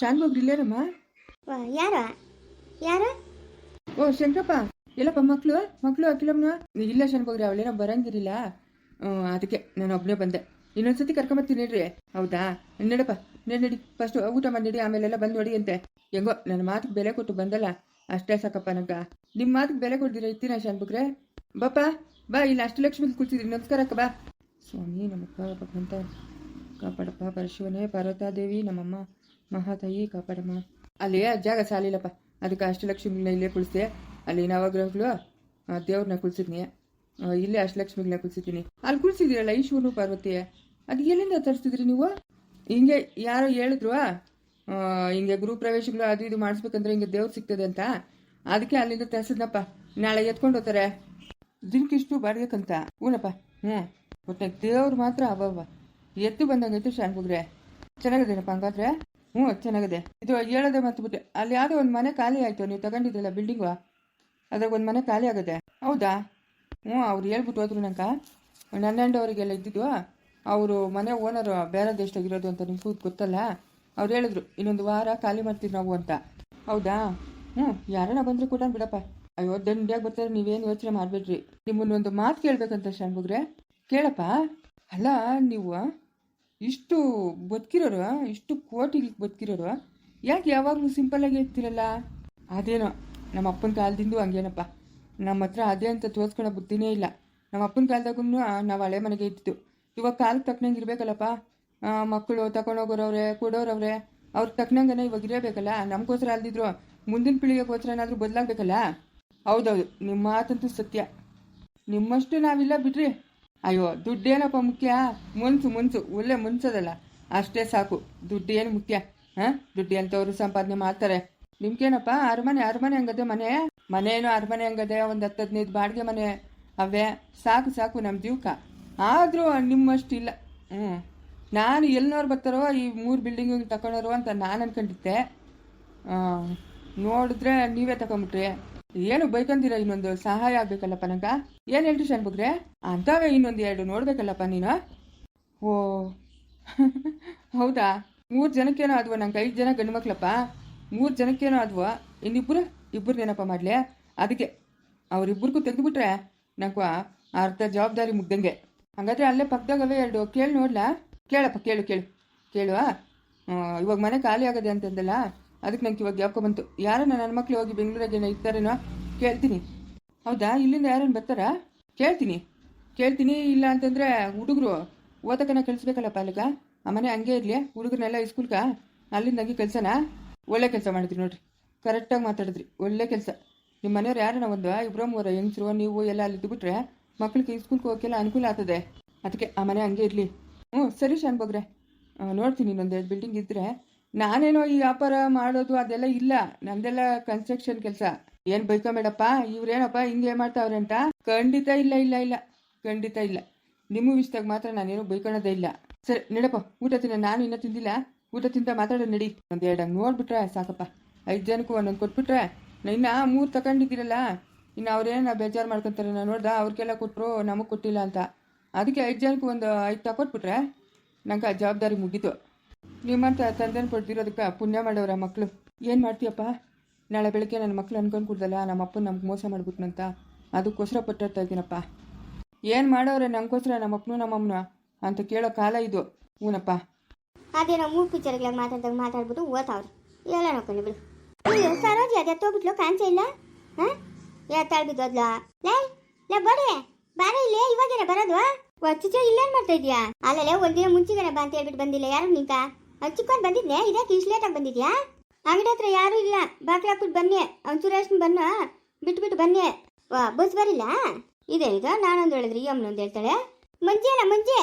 ಶಾನ್ಭೋಗ್ರಿ ಇಲ್ಲೇನಮ್ಮ ಯಾರ? ಯಾರ? ಓ ಶಂಕರಪ್ಪ. ಎಲ್ಲಪ್ಪ ಮಕ್ಕಳು ಮಕ್ಕಳು ಅಖಿಲಮ್ಮನ? ಇಲ್ಲ ಶಾನ್ಭೋಗ್ರಿ ಅವಳೇನೋ ಬರಂಗಿರಿಲ್ಲ ಅದಕ್ಕೆ ನಾನು ಒಬ್ಬನೇ ಬಂದೆ. ಇನ್ನೊಂದ್ಸತಿ ಕರ್ಕೊಂಬರ್ತೀನಿ ನಡ್ರಿ. ಹೌದಾ? ನಡಪ್ಪ ನಡಿ ನಡಿ. ಫಸ್ಟ್ ಊಟ ಮಾಡಿ ನಡಿ ಆಮೇಲೆಲ್ಲ ಬಂದು ನೋಡಿ ಅಂತೆ ಹೆಂಗೋ ನನ್ನ ಮಾತಿಗೆ ಬೆಲೆ ಕೊಟ್ಟು ಬಂದಲ್ಲ. ಅಷ್ಟೇ ಸಾಕಪ್ಪ ನಂಗ ನಿಮ್ಮ ಮಾತಿಗೆ ಬೆಲೆ ಕೊಡ್ದಿರ ಇತ್ತೀನ ಶಾನ್ಭೋಗ್ರೆ ಬಾಪ ಬಾ ಇಲ್ಲಿ ಅಷ್ಟಲಕ್ಷ್ಮಿ ಕೂತಿದ್ರಿ ನಮಸ್ಕಾರ ಅಕ್ಕ ಬಾ. ಸ್ವಾಮಿ ನಮ್ಮಪ್ಪ ಭಗವಂತ ಕಾಪಾಡಪ್ಪ ಪರಶಿವನೇ ಪಾರ್ವತಾದೇವಿ ನಮ್ಮಮ್ಮ. ಮಹಾತಾಯಿ ಕಾಪಾಡಮ್ಮ. ಅಲ್ಲಿ ಜಾಗ ಸಾಲಿಲ್ಲಪ್ಪ ಅದಕ್ಕೆ ಅಷ್ಟಲಕ್ಷ್ಮಿಗಳನ್ನ ಇಲ್ಲೇ ಕುಳಿಸ್ದೆ. ಅಲ್ಲಿ ನವಗ್ರಹಗಳು ದೇವ್ರನ್ನ ಕುಳಿಸಿದ್ನಿ. ಇಲ್ಲೇ ಅಷ್ಟಲಕ್ಷ್ಮಿಗಳನ್ನ ಕುಳ್ಸಿದ್ದೀನಿ. ಅಲ್ಲಿ ಕುಳಿಸಿದಿರಲ್ಲ ಈಶ್ವರನು, ಪಾರ್ವತಿಯ? ಅದು ಎಲ್ಲಿಂದ ತರಿಸ್ತಿದ್ರಿ ನೀವು? ಹಿಂಗೆ ಯಾರೋ ಹೇಳಿದ್ರು ಹಿಂಗೆ ಗೃಹ ಪ್ರವೇಶಗಳು ಅದು ಇದು ಮಾಡಿಸ್ಬೇಕಂದ್ರೆ ಹಿಂಗೆ ದೇವ್ರು ಸಿಗ್ತದೆ ಅಂತ. ಅದಕ್ಕೆ ಅಲ್ಲಿಂದ ತರಿಸಿದ್ನಪ್ಪ. ನಾಳೆ ಎತ್ಕೊಂಡು ಹೋಗ್ತಾರೆ. ದಿನಕ್ಕಿಷ್ಟು ಬಾಡ್ಬೇಕಂತ ಊನಪ್ಪ, ಹ್ಞೂ. ಒಟ್ಟು ದೇವ್ರು ಮಾತ್ರ ಅಬ್ಬಬ್ಬ. ಎತ್ತು ಬಂದಂಗೈತೆ ಶಾನ್ಭೋಗ್ರೆ ಚೆನ್ನಾಗಿದೇನಪ್ಪ ಹಂಗಾದ್ರೆ? ಹ್ಞೂ, ಚೆನ್ನಾಗಿದೆ. ಇದು ಹೇಳೋದೇ ಮತ್ತೆ ಬಿಟ್ಟೆ ಅಲ್ಲಿ ಯಾವುದೋ ಒಂದು ಮನೆ ಖಾಲಿ ಆಯಿತು, ನೀವು ತಗೊಂಡಿದ್ರಲ್ಲ ಬಿಲ್ಡಿಂಗು ಅದ್ರಾಗ ಒಂದು ಮನೆ ಖಾಲಿ ಆಗುತ್ತೆ. ಹೌದಾ? ಹ್ಞೂ, ಅವ್ರು ಹೇಳ್ಬಿಟ್ಟು ಹೋದ್ರು ನಂಗೆ. ಅವರಿಗೆಲ್ಲ ಇದ್ದಿದ್ದು, ಅವರು ಮನೆ ಓನರು ಬೇರೆ ದೇಶದಾಗಿರೋದು ಅಂತ ನಿಮ್ಗೂ ಗೊತ್ತಲ್ಲ? ಅವ್ರು ಹೇಳಿದ್ರು, ಇನ್ನೊಂದು ವಾರ ಖಾಲಿ ಮಾಡ್ತೀವಿ ನಾವು ಅಂತ. ಹೌದಾ? ಹ್ಞೂ, ಯಾರನ್ನ ಬಂದರೂ ಕೂಡ ಬಿಡಪ್ಪ. ಅಯ್ಯೋ, ದಂಡಿಯಾಗಿ ಬರ್ತಾರೆ, ನೀವೇನು ಯೋಚನೆ ಮಾಡಬೇಡ್ರಿ. ನಿಮ್ಮನ್ನೊಂದು ಮಾತು ಕೇಳಬೇಕಂತ ಶಾನ್ಭೋಗ್ರೆ ಕೇಳಪ್ಪ? ಅಲ್ಲ, ನೀವು ಇಷ್ಟು ಬದುಕಿರೋರು ಇಷ್ಟು ಕೋಟಿಗೆ ಬದುಕಿರೋರು ಯಾಕೆ ಯಾವಾಗಲೂ ಸಿಂಪಲ್ಲಾಗಿ ಇರ್ತಿರಲ್ಲ ಅದೇನೋ, ನಮ್ಮ ಅಪ್ಪನ ಕಾಲದಿಂದ ಹಂಗೇನಪ್ಪ. ನಮ್ಮ ಹತ್ರ ಅದೇ ಅಂತ ತೋರಿಸ್ಕೊಳ್ಳೋ ಬುದ್ಧಿನೇ ಇಲ್ಲ. ನಮ್ಮ ಅಪ್ಪನ ಕಾಲದಾಗೂ ನಾವು ಹಳೆ ಮನೆಗೆ ಇದ್ದಿದ್ದು. ಇವಾಗ ಕಾಲಕ್ಕೆ ತಕ್ಕನಂಗೆ ಇರಬೇಕಲ್ಲಪ್ಪ. ಮಕ್ಕಳು ತಗೊಂಡೋಗೋರವ್ರೆ ಕೊಡೋರವ್ರೆ ಅವ್ರಿಗೆ ತಕ್ಕನಂಗನೇ ಇವಾಗ ಇರಬೇಕಲ್ಲ ನಮಗೋಸ್ಕರ ಅಲ್ದಿದ್ರು, ಮುಂದಿನ ಪೀಳಿಗೆಗೋಸ್ಕರ ಏನಾದರೂ ಬದಲಾಗಬೇಕಲ್ಲ? ಹೌದೌದು ನಿಮ್ಮ ಮಾತಂತೂ ಸತ್ಯ. ನಿಮ್ಮಷ್ಟು ನಾವಿಲ್ಲ ಬಿಡ್ರಿ. ಅಯ್ಯೋ ದುಡ್ಡೇನಪ್ಪ ಮುಖ್ಯ? ಮುನ್ಸು ಮುನ್ಸು ಒಳ್ಳೆ ಮುನ್ಸದಲ್ಲ. ಅಷ್ಟೇ ಸಾಕು. ದುಡ್ಡು ಏನು ಮುಖ್ಯ? ಹಾಂ? ದುಡ್ಡು ಎಂಥವ್ರು ಸಂಪಾದನೆ ಮಾಡ್ತಾರೆ. ನಿಮ್ಗೇನಪ್ಪ? ಅರಮನೆ ಅರಮನೆ ಹಂಗದೆ ಮನೆ? ಮನೆ ಏನೋ ಅರಮನೆ ಹಂಗದೆ ಒಂದು ಹತ್ತು ಹದಿನೈದು ಬಾಡಿಗೆ ಮನೆ ಅವೇ? ಸಾಕು ಸಾಕು ನಮ್ಮ ಜೀವಕ ಆದರೂ ನಿಮ್ಮಷ್ಟಿಲ್ಲ. ಹ್ಞೂ ನಾನು ಎಲ್ಲಿನವ್ರು ಬರ್ತಾರೋ ಈ ಮೂರು ಬಿಲ್ಡಿಂಗ್ ತಗೊಳೋರು ಅಂತ ನಾನು ಅನ್ಕೊಂಡಿದ್ದೆ. ಆ, ನೋಡಿದ್ರೆ ನೀವೇ ತಗೊಂಬಿಟ್ರಿ. ಏನು ಬೈಕಂದಿರ ಇನ್ನೊಂದು ಸಹಾಯ ಆಗ್ಬೇಕಲ್ಲಪ್ಪ ನಂಗ? ಏನು ಹೇಳ್ರಿ ಶಣ್ಬುಗ್ರೆ ಅಂತಾವೆ ಇನ್ನೊಂದು ಎರಡು ನೋಡ್ಬೇಕಲ್ಲಪ್ಪ ನೀನು? ಓ. ಹೌದಾ? ಮೂರು ಜನಕ್ಕೇನೋ ಆದ್ವ ನಂಗೆ ಐದು ಜನ ಗಂಡು ಮಕ್ಳಪ್ಪ? ಮೂರು ಜನಕ್ಕೇನೋ ಆದ್ವ? ಇಬ್ಬರು ಏನಪ್ಪ ಮಾಡಲಿ? ಅದಕ್ಕೆ ಅವರಿಬ್ಬರಿಗೂ ತೆಗೆದುಬಿಟ್ರೆ ನಂಗೆ ಅರ್ಧ ಜವಾಬ್ದಾರಿ ಮುಗ್ದಂಗೆ. ಹಂಗಾದ್ರೆ ಅಲ್ಲೇ ಪಕ್ಕದಾಗವೇ ಎರಡು. ಕೇಳಿ ನೋಡ್ಲಾ? ಕೇಳಪ್ಪ, ಕೇಳು ಕೇಳು. ಕೇಳುವ? ಇವಾಗ ಮನೆ ಖಾಲಿ ಆಗದೆ ಅಂತಂದಲ್ಲ? ಅದಕ್ಕೆ ನಂಗೆ ಇವಾಗ ಯಾಕೋ ಬಂತು. ಯಾರನ್ನ ನನ್ನ ಮಕ್ಳು ಹೋಗಿ ಬೆಂಗಳೂರಾಗೆ ಇರ್ತಾರೇನೋ ಕೇಳ್ತೀನಿ. ಹೌದಾ? ಇಲ್ಲಿಂದ ಯಾರನ್ನು ಬರ್ತಾರಾ? ಕೇಳ್ತೀನಿ. ಕೇಳ್ತೀನಿ, ಇಲ್ಲ ಅಂತಂದ್ರೆ ಹುಡುಗರು ಓದಕನ ಕಳಿಸ್ಬೇಕಲ್ಲಪ್ಪ ಪಾಲಕ? ಆ ಮನೆ ಹಂಗೆ ಇರಲಿ, ಹುಡುಗರನ್ನೆಲ್ಲ ಇಸ್ಕೂಲ್ಗ ಅಲ್ಲಿಂದ ಹಂಗೆ ಕೆಲಸನ? ಒಳ್ಳೆ ಕೆಲಸ ಮಾಡಿದ್ರಿ ನೋಡ್ರಿ. ಕರೆಕ್ಟಾಗಿ ಮಾತಾಡಿದ್ರಿ. ಒಳ್ಳೆ ಕೆಲಸ. ನಿಮ್ಮ ಮನೆಯವ್ರು ಯಾರನ್ನ ಒಂದು ಇಬ್ಬರು ಮೂರ, ಹೆಂಗಸರು, ನೀವು, ಎಲ್ಲ ಅಲ್ಲಿ ಇದ್ಬಿಟ್ರೆ ಮಕ್ಳಿಗೆ ಇಸ್ಕೂಲ್ಗೆ ಹೋಗೋಕ್ಕೆಲ್ಲ ಅನುಕೂಲ ಆಗ್ತದೆ. ಅದಕ್ಕೆ ಆ ಮನೆ ಹಂಗೆ ಇರಲಿ. ಹ್ಞೂ, ಸರಿ ಶಾನ್ಭೋಗ್ರೆ ನೋಡ್ತೀನಿ ನೋಡ್ತೀನಿ ಇನ್ನೊಂದೆರಡು ಬಿಲ್ಡಿಂಗ್ ಇದ್ದರೆ ನಾನೇನೋ ಈ ವ್ಯಾಪಾರ ಮಾಡೋದು ಅದೆಲ್ಲ ಇಲ್ಲ. ನಂದೆಲ್ಲ ಕನ್ಸ್ಟ್ರಕ್ಷನ್ ಕೆಲಸ. ಏನು ಬೈಕೊಂಬೇಡಪ್ಪ ಇವ್ರೇನಪ್ಪ ಹಿಂಗೆ ಮಾಡ್ತಾವ್ರೆ ಅಂತ ಖಂಡಿತ ಇಲ್ಲ ಇಲ್ಲ ಇಲ್ಲ. ಖಂಡಿತ ಇಲ್ಲ. ನಿಮ್ಮ ವಿಷಯದಾಗ ಮಾತ್ರ ನಾನೇನು ಬೈಕೋಣದೇ ಇಲ್ಲ. ಸರಿ, ನಡಪ್ಪ, ಊಟ ತಿನ್ನ. ನಾನು ಇನ್ನೂ ತಿಂದಿಲ್ಲ. ಊಟ ತಿಂತ ಮಾತಾಡೋ ನಡಿ. ಒಂದು ಎರಡು ನೋಡ್ಬಿಟ್ರೆ ಸಾಕಪ್ಪ. ಐದು ಜನಕ್ಕೂ ಒಂದೊಂದು ಕೊಟ್ಬಿಟ್ರೆ ಇನ್ನು ಮೂರು ತಗೊಂಡಿದ್ದೀರಲ್ಲ ಇನ್ನು ಅವ್ರೇನ ಬೇಜಾರು ಮಾಡ್ಕೊತಾರೆ ನಾನು ನೋಡ್ದ, ಅವ್ರಿಗೆಲ್ಲ ಕೊಟ್ಟರು ನಮಗೆ ಕೊಟ್ಟಿಲ್ಲ ಅಂತ. ಅದಕ್ಕೆ ಐದು ಜನಕ್ಕೂ ಒಂದು ಐದು ತಕೊಟ್ಬಿಟ್ರೆ ನಂಗೆ ಜವಾಬ್ದಾರಿ ಮುಗೀತು. ನಿಮ್ಮಂತ ತಂದೆನ ಕೊಡ್ತಿರೋದಕ್ಕೆ ಪುಣ್ಯ ಮಾಡೋರ ಮಕ್ಕಳು ಏನು ಮಾಡ್ತೀಯಪ್ಪ? ನಾಳೆ ಬೆಳಗ್ಗೆ ನನ್ನ ಮಕ್ಳು ಅನ್ಕೊಂಡು ಕೊಡ್ದಲ್ಲ ನಮ್ಮ ಅಪ್ಪನ ನಮ್ಗೆ ಮೋಸ ಮಾಡ್ಬಿಟ್ನಂತ. ಅದಕ್ಕೋಸ್ಕರ ಪಟ್ಟಿರ್ತಾ ಇದ್ದೀನಪ್ಪ. ಏನು ಮಾಡೋರೆ, ನಂಗೋಸ್ಕರ ನಮ್ಮ ಅಪ್ಪನು ನಮ್ಮಮ್ಮನ? ಅಂತ ಕೇಳೋ ಕಾಲ ಇದು. ಹೂನಪ್ಪ ಅದೇನೋ ಮೂರು ಪಿಕ್ಚರ್ಗಳಾಗ ಮಾತಾಡ್ದಾಗ ಮಾತಾಡ್ಬಿಟ್ಟು ಓದ್ತಾವ್ರಿ. ಎಲ್ಲ ನೋಡ್ಕೊಂಡು ಬಿಡು. ಅಯ್ಯೋ, ಸರೋಜಿ, ಅದು ಎತ್ತೋಗ್ಬಿಟ್ಲು ಕಾಣಿಸೇ ಇಲ್ಲ? ಹಾಂ? ಎತ್ತಾಳ್ ಬಿದ್ದೋದ್ಲ ಲೇ ಲೇ ಬಡಿ ಬಾರ ಇಲ್ಲೇ, ಇವಾಗೇನೆ ಬರೋದು? ಚಿಚ್ಚ ಇಲ್ಲೇನು ಮಾಡ್ತಾ ಇದೀಯಾ ಅಲ್ಲಲ್ಲೇ, ಒಂದಿನ ಮುಂಚೆಗೇನೆ ಬಾ ಅಂತ ಹೇಳ್ಬಿಟ್ಟು ಬಂದಿಲ್ಲ. ಯಾರು ಅದು ಚಿಕ್ಕವನ್ ಬಂದಿದ್ನೆ? ಇದಕ್ಕೆ ಇಷ್ಟು ಲೇಟಾಗಿ ಬಂದಿದ್ಯಾ? ಅಂಗಡಿ ಹತ್ರ ಯಾರು ಇಲ್ಲ. ಬಾಕ್ಲ ಹಾಕ್ಬಿಟ್ಟು ಬನ್ನಿ. ಅವ್ನು ಸುರೇಶ್ನ ಬನ್ನ ಬಿಟ್ಬಿಟ್ಟು ಬನ್ನಿ. ಬಸ್ ಬರಿಲ್ಲ? ಇದೆ ಈಗ. ನಾನೊಂದು ಹೇಳಿದ್ರಿ ಯಮ್ಮನೊಂದು ಹೇಳ್ತಾಳೆ. ಮುಂಜೆ ಅಲ್ಲ ಮುಂಚೆ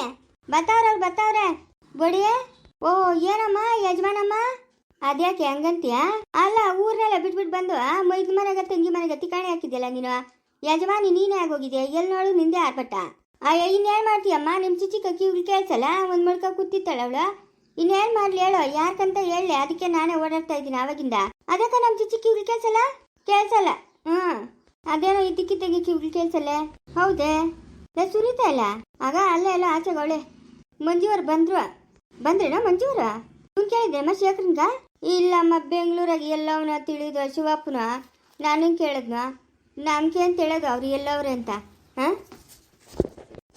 ಬತ್ತಾವ್ರವ್ರು ಬತ್ತಾವ್ರೆ. ಬಡಿ ಓ, ಏನಮ್ಮ, ಯಜಮಾನಮ್ಮ? ಅದ್ಯಾಕೆ, ಹಂಗಂತೀಯ? ಅಲ್ಲ, ಊರ್ನೆಲ್ಲ ಬಿಟ್ಬಿಟ್ಟು ಬಂದು ಮೈದ್ ಮನೆಗ ತಂಗಿ ಮನೆಗೆ ತಿಕಾಣಿ ಹಾಕಿದ್ಯಲ್ಲ ನೀನು? ಯಜಮಾನಿ ನೀನೇ ಆಗೋಗಿದ್ಯಾ? ಎಲ್ಲಿ ನೋಡು ನಿಂದೆ ಆರ್ಪಟ್ಟ ಅಯ್ಯ, ಇನ್ನೇನು ಮಾಡ್ತೀಯಮ್ಮ? ನಿಮ್ ಚಿಚ್ಚಿ ಕಕ್ಕಿ ಕೇಳ್ಸಲ್ಲ? ಒಂದು ಮುಳ್ಕ ಕೂತಿತ್ತಾಳೆ ಅವಳು. ಇನ್ನೇನ್ ಮಾಡ್ಲಿ ಹೇಳೋ ಯಾಕಂತ ಹೇಳಿ ಅದಕ್ಕೆ ನಾನೇ ಓಡಾಡ್ತಾ ಇದ್ದೀನಿ ಅವಾಗಿಂದ ಅದಕ್ಕೆ ನಮ್ಮ ಚಿಚ್ಚಿ ಕಿವಿ ಕೇಳ್ಸಲ್ಲ? ಕೇಳ್ಸಲ್ಲ. ಹ್ಮ್. ಅದೇನೋ ತೆಗಿ ಕಿವಿ ಕೇಳ್ಸಲ್ಲ? ಹೌದೇ? ಲೇ ಸುರಿತಾ ಇಲ್ಲ? ಆಗ ಅಲ್ಲೇ ಎಲ್ಲ ಆಚೆ ಅವಳೆ. ಮಂಜುವರ್ ಬಂದ್ರು. ಬಂದ್ರೇನೋ ಮಂಜುವರ? ಕೇಳಿದ್ದೆ ಅಮ್ಮ ಶೇಖರನ್ಗ? ಇಲ್ಲಮ್ಮ, ಬೆಂಗಳೂರಾಗ ಎಲ್ಲವನ್ನ ತಿಳಿದು ಶಿವಪ್ಪನ. ನಾನು ಕೇಳಿದ್ನ? ನಮ್ಗೆ ಅಂತ ಹೇಳೋದು ಅವ್ರು ಎಲ್ಲವ್ರೆ ಅಂತ? ಹಾಂ?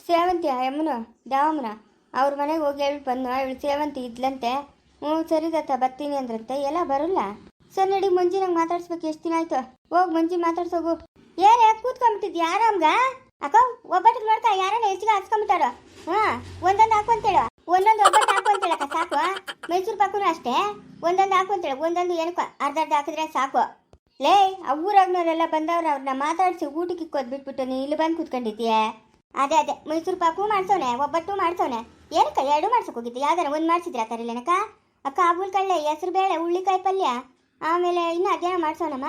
ಸೇವಂತಿ, ಅಮ್ಮನ ದಾವಮ್ಮನ ಅವ್ರ ಮನೆಗೆ ಹೋಗಿ ಹೇಳ್ಬಿಟ್ಟು ಬಂದು ಅವಳು ಸೇವಂತಿ ಇದ್ಲಂತೆ. ಹ್ಞೂ, ಸರಿ ದತ್ತ ಬರ್ತೀನಿ ಅಂದ್ರಂತೆ. ಎಲ್ಲ ಬರಲ್ಲ. ಸರ್ ನಡಿ ನಂಗೆ ಮಾತಾಡ್ಸ್ಬೇಕು, ಎಷ್ಟು ದಿನ ಆಯ್ತು? ಹೋಗಿ, ಮಂಜಿ ಮಾತಾಡ್ಸೋಗು ಏನೇ ಕೂತ್ಕೊಂಬಿಟ್ಟಿದ್ಯ ಯಾರಮ್ಗ ಅಕ್ಕ, ಒಬ್ಬಟ್ಟಿಗೆ ನೋಡ್ತಾ ಯಾರನ್ನ ಹೆಚ್ಚಿಗೆ ಹಾಕ್ಸ್ಕೊಂಬಿಟ್ಟಾರ ಹಾ, ಒಂದೊಂದು ಹಾಕೊಂತೇಳ ಒಂದೊಂದು ಒಬ್ಬಟ್ಟು ಹಾಕೊಂತೇಳಕ್ಕ ಸಾಕು. ಮೈಸೂರು ಪಾಕುನು ಅಷ್ಟೇ. ಒಂದೊಂದು ಹಾಕೊಂತೇಳ ಒಂದೊಂದು ಏನಕ್ಕ, ಅರ್ಧ ಅರ್ಧ ಹಾಕಿದ್ರೆ ಸಾಕು. ಲೇ, ಆ ಊರಾಗ್ನವರೆಲ್ಲ ಬಂದವ್ರು ಅವ್ರನ್ನ ಮಾತಾಡಿಸಿ ಊಟಕ್ಕೆ ಇಕ್ಕೋದ್ ಬಿಟ್ಬಿಟ್ಟು ನೀ ಇಲ್ಲಿ ಬಂದು ಕೂತ್ಕೊಂಡಿದ್ದೀಯ? ಅದೇ ಅದೇ. ಮೈಸೂರು ಪಾಕು ಮಾಡ್ಸೋನೆ, ಒಬ್ಬಟ್ಟು ಮಾಡ್ಸೋನೆ. ಏನಕ್ಕ ಎರಡು ಮಾಡ್ಸಕ್ ಹೋಗಿದ್ದೆ? ಯಾವ್ದಾರ ಒಂದು ಮಾಡ್ಸಿದ್ರ ಕರೀಲೇನಕ್ಕ ಅಕ್ಕ ಆಬುಲ್ ಕಳ್ಳೆ, ಹೆಸರು ಬೇಳೆ, ಹುಳ್ಳಿಕಾಯಿ ಪಲ್ಯ. ಆಮೇಲೆ ಇನ್ನು ಅದೇನೋ ಮಾಡ್ಸೋಣಮ್ಮ.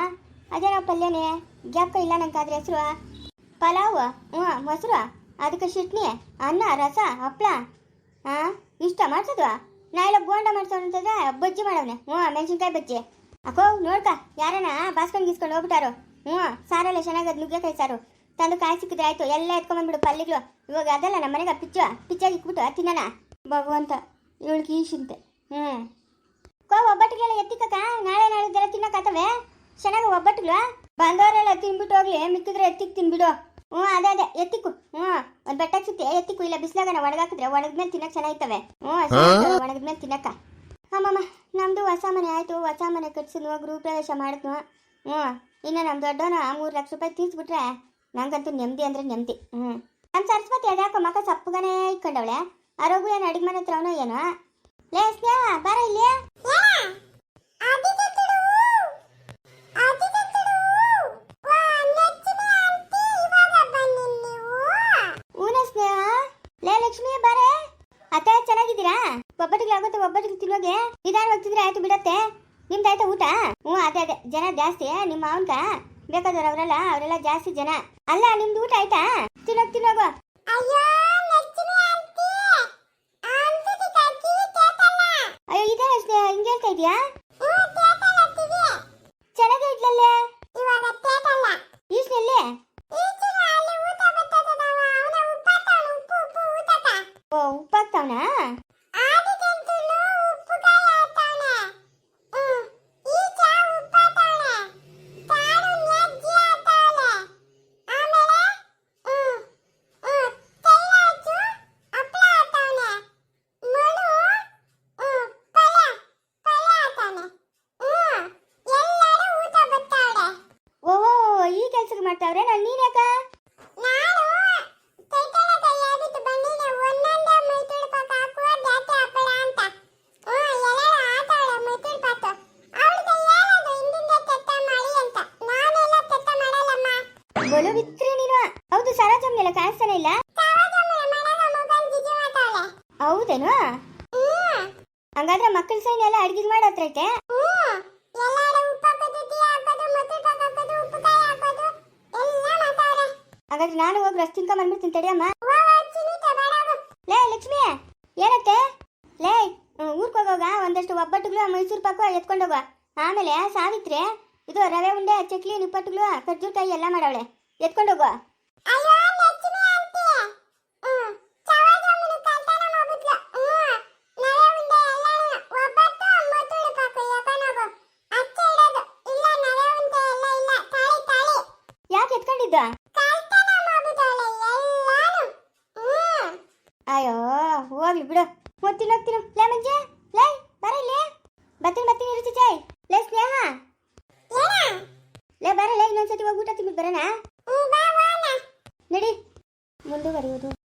ಅದೇನ ಪಲ್ಯನೇ? ಗ್ಯಾಪ್ಕ ಇಲ್ಲ ನಂಗೆ ಅದ್ರ ಹೆಸರು. ಪಲಾವ್? ಹ್ಞೂ ಮೊಸರು? ಅದಕ್ಕೆ ಚಟ್ನಿ, ಅನ್ನ, ರಸ, ಹಪ್ಳ. ಹಾಂ ಇಷ್ಟ ಮಾಡ್ಸೋದು? ನಾ ಇಲ್ಲ ಬೋಂಡ ಮಾಡ್ಸೋನಂತದ ಬಜ್ಜಿ ಮಾಡವ್ನೆ. ಹ್ಞೂ ಮೆಣಸಿನ್ಕಾಯಿ ಬಜ್ಜಿ. ಅಕ್ಕೋ, ನೋಡ್ಕ, ಯಾರನ ಬಾಸ್ಕೊಂಡು ಗೀಸ್ಕೊಂಡು ಹೋಗ್ಬಿಟ್ಟಾರು? ಹ್ಞೂ ಸಾರಲ್ಲ ಚೆನ್ನಾಗದ್ ನುಗ್ಗೆಕಾಯಿ ಸಾರು. ತಂದು ಕಾಯಿ ಸಿಕ್ಕಿದ್ರೆ ಆಯ್ತು. ಎಲ್ಲ ಎತ್ಕೊಂಬಂದ್ಬಿಡು ಪಲ್ಲಿಗಳು. ಇವಾಗ ಅದಲ್ಲ ನಮ್ಮ ಮನೆಗೆ ಪಿಚ್ಚ. ಪಿಚ್ಚಾಗಿ ಇಕ್ಬಿಟ್ಟು ತಿನ್ನೋಣ ಭಗವಂತ. ಇವಳಿಗೆ ಕೀಶಂತೆ ಚಿಂತೆ. ಹ್ಞೂ ಕೋ ಒಬ್ಬಟ್ಟಿಗೆಲ್ಲ ಎತ್ತಿಕ್ಕ ನಾಳೆ ನಾಳಿದ್ದೆಲ್ಲ ತಿನ್ನಕತ್ತವೆ ಚೆನ್ನಾಗಿ ಒಬ್ಬಟ್ಟುಗಳು? ಬಂದವರೆಲ್ಲ ತಿನ್ಬಿಟ್ಟು ಹೋಗ್ಲಿ. ಮಿಕ್ಕಿದ್ರೆ ಎತ್ತಿಕ್ ತಿನ್ಬಿಡು ಹ್ಞೂ ಅದೇ ಅದೇ. ಎತ್ತಿಕ್ಕು. ಹ್ಞೂ ಒಂದು ಬೆಟ್ಟ ಸುತ್ತಿ ಎತ್ತಿಕ್ಕು. ಇಲ್ಲ ಬಿಸಿಲಾಗ ನಾವು ಒಣಗಾಕಿದ್ರೆ ಒಣಗಿದ್ಮೇಲೆ ತಿನ್ನಕ್ಕೆ ಚೆನ್ನಾಗಿತ್ತವೆ ಹ್ಞೂ ಒಣಗಿದ್ಮೇಲೆ ತಿನ್ನಕ್ಕ. ಅಮ್ಮಮ್ಮ ನಮ್ಮದು ಹೊಸ ಮನೆ ಆಯಿತು. ಹೊಸ ಮನೆ ಕಟ್ಸಿದ್ವು ಗೃಹ ಪ್ರವೇಶ ಮಾಡಿದ್ನು. ಹ್ಞೂ ಇನ್ನು ನಮ್ಮ ದೊಡ್ಡವನ ಮೂರು ಲಕ್ಷ ರೂಪಾಯಿ ತೀರ್ಸ್ಬಿಟ್ರೆ ನಂಗಂತೂ ನೆಮ್ಮದಿ ಅಂದ್ರೆ ನೆಮ್ಮದಿ. ಹ್ಞೂ ನಮ್ಮ ಸರಸ್ವತಿ ಅದ್ಯಾಕೋ ಮಕ್ಕ ಸಪ್ಪಗನೇ ಇಟ್ಕೊಂಡವಳೆ? ಆರೋಗ್ಯ ಏನು ಅಡಿಗೆ ಮನೆ ಅವನು ಏನೋ? ಲೇ ಸ್ನೇಹ, ಬಾರ ಇಲ್ಲಿ. ಆಗುತ್ತೆ ಒಬ್ಬಟ್ಟಿಗೆ ತಿನ್ನೋಗೆ ನಿಧಾನವಾಗಿ ತಿಂದ್ರೆ ಆಯ್ತು ಬಿಡತ್ತೆ. ನಿಮ್ದಾಯ್ತಾ ಊಟ? ಹ್ಞೂ ಅದೇ ಅದೇ. ಜನ ಜಾಸ್ತಿ, ನಿಮ್ಮ ಮಾವನ್ಕ ಬೇಕಾದವ್ರು ಅವರೆಲ್ಲ ಅವರೆಲ್ಲ ಜಾಸ್ತಿ ಜನ. ಅಲ್ಲ ನಿಮ್ದು ಊಟ ಆಯ್ತಾ? ತಿನ್ನೋಗ್ ತಿನ್ನೋಗು ಅಯ್ಯೋ ಇದೆ ಸ್ನೇಹ ಹಿಂಗೆ ಹೇಳ್ತಾ ಇದೀಯಾ? ಬಲು ಬಿತ್ರಿ ನೀನು? ಹೌದು ಸರೋಜಮ್ಮೆಲ್ಲ ಕಾಣಿಸ್ತಾನೆ ಇಲ್ಲ? ಹೌದೇನು? ಹಂಗಾದ್ರೆ ಮಕ್ಕಳ ಸೈನ್ ಎಲ್ಲ ಅಡ್ಗೆ ಐತೆ? ಹಾಗಾದ್ರೆ ನಾನು ಹೋಗಿ ರಸ್ ತಿನ್ಕೊಂಡ್ ಬಂದ್ಬಿಡ್ತೀನಿ, ತಡಿಯಮ್ಮ. ಲೇ, ಲಕ್ಷ್ಮಿ, ಏನತ್ತೆ? ಲೇ ಊರ್ಕ ಹೋಗೋಗ? ಒಂದಷ್ಟು ಒಬ್ಬಟ್ಟುಗಳು ಮೈಸೂರು ಪಾಕು ಎತ್ಕೊಂಡೋಗ ಆಮೇಲೆ ಸಾವಿತ್ರಿ, ಇದು ರವೆ ಉಂಡೆ, ಚಕ್ಲಿ, ನಿಪ್ಪಟ್ಟುಗಳು ಕರ್ಜೂರ್ಕಾಯಿ ಎಲ್ಲ ಮಾಡವಳೆ. ಎತ್ಕೊಂಡೋಗು. ಯಾಕೆ ಎತ್ಕೊಂಡಿದ್ದ? ಅಯ್ಯೋ ಹೋಗ್ಲಿ ಬಿಡು. ಹೋಗ್ತೀನಿ ಹೋಗ್ತೀನಿ ಲೇ ಮಂಜೆ ಲೇ ಬರ ಇಲ್ಲಿ. ಬರ್ತೀನಿ ಬರ್ತೀನಿ ಇರು ಚಿಚಾಯ್. ಲೇ ಸ್ನೇಹ. ಲೇ ಬರಲೇ ಇನ್ನೊಂದ್ಸತಿ ಹೋಗಿ ಊಟ ತಿನ್ಬಿಟ್ಟು ಬರೋಣ ನಡಿ. ಮುಂದುವರಿಯುವುದು.